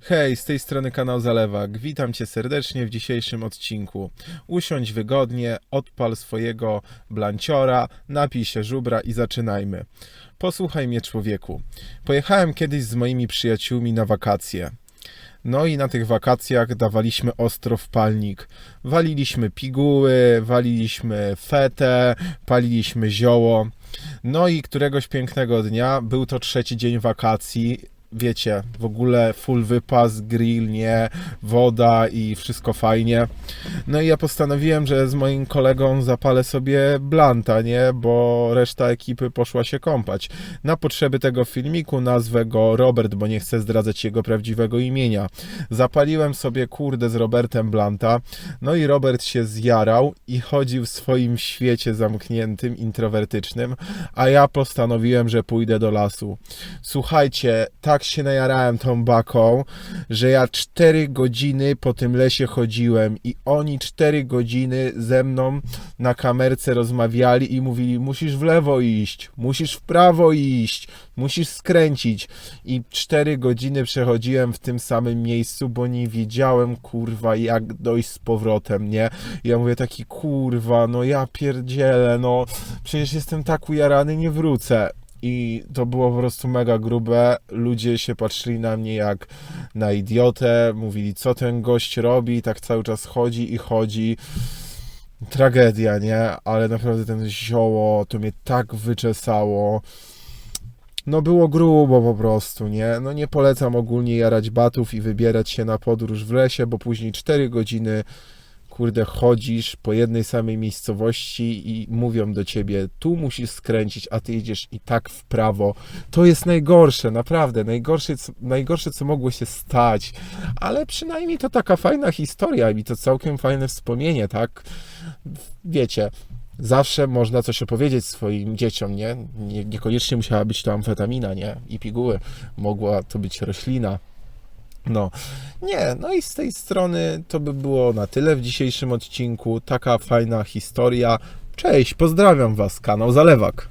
Hej, z tej strony kanał Zalewak. Witam Cię serdecznie w dzisiejszym odcinku. Usiądź wygodnie, odpal swojego blanciora, napij się żubra i zaczynajmy. Posłuchaj mnie, człowieku. Pojechałem kiedyś z moimi przyjaciółmi na wakacje. No i na tych wakacjach dawaliśmy ostro w palnik. Waliliśmy piguły, waliliśmy fetę, paliliśmy zioło. No i któregoś pięknego dnia, był to trzeci dzień wakacji, wiecie, w ogóle full wypas, grill, nie, woda i wszystko fajnie. No i ja postanowiłem, że z moim kolegą zapalę sobie blanta, nie, bo reszta ekipy poszła się kąpać. Na potrzeby tego filmiku nazwę go Robert, bo nie chcę zdradzać jego prawdziwego imienia. Zapaliłem sobie kurde z Robertem blanta, no i Robert się zjarał i chodził w swoim świecie zamkniętym, introwertycznym, a ja postanowiłem, że pójdę do lasu. Słuchajcie, tak się najarałem tą baką, że ja 4 godziny po tym lesie chodziłem i oni 4 godziny ze mną na kamerce rozmawiali i mówili: Musisz w lewo iść, musisz w prawo iść, musisz skręcić. I 4 godziny przechodziłem w tym samym miejscu, bo nie wiedziałem kurwa jak dojść z powrotem, nie? I ja mówię taki kurwa, no ja pierdzielę, no przecież jestem tak ujarany, nie wrócę. I to było po prostu mega grube. Ludzie się patrzyli na mnie jak na idiotę. Mówili, co ten gość robi. Tak cały czas chodzi i chodzi. Tragedia, nie? Ale naprawdę ten zioło to mnie tak wyczesało. No było grubo po prostu, nie? No nie polecam ogólnie jarać batów i wybierać się na podróż w lesie, bo później 4 godziny kurde, chodzisz po jednej samej miejscowości i mówią do ciebie, tu musisz skręcić, a ty idziesz i tak w prawo. To jest najgorsze, naprawdę, najgorsze, najgorsze, co mogło się stać, ale przynajmniej to taka fajna historia i to całkiem fajne wspomnienie, tak? Wiecie, zawsze można coś opowiedzieć swoim dzieciom, nie? nie? Niekoniecznie musiała być to amfetamina, nie? I piguły. Mogła to być roślina. No, nie, no i z tej strony to by było na tyle w dzisiejszym odcinku. Taka fajna historia. Cześć, pozdrawiam Was, kanał Zalewak.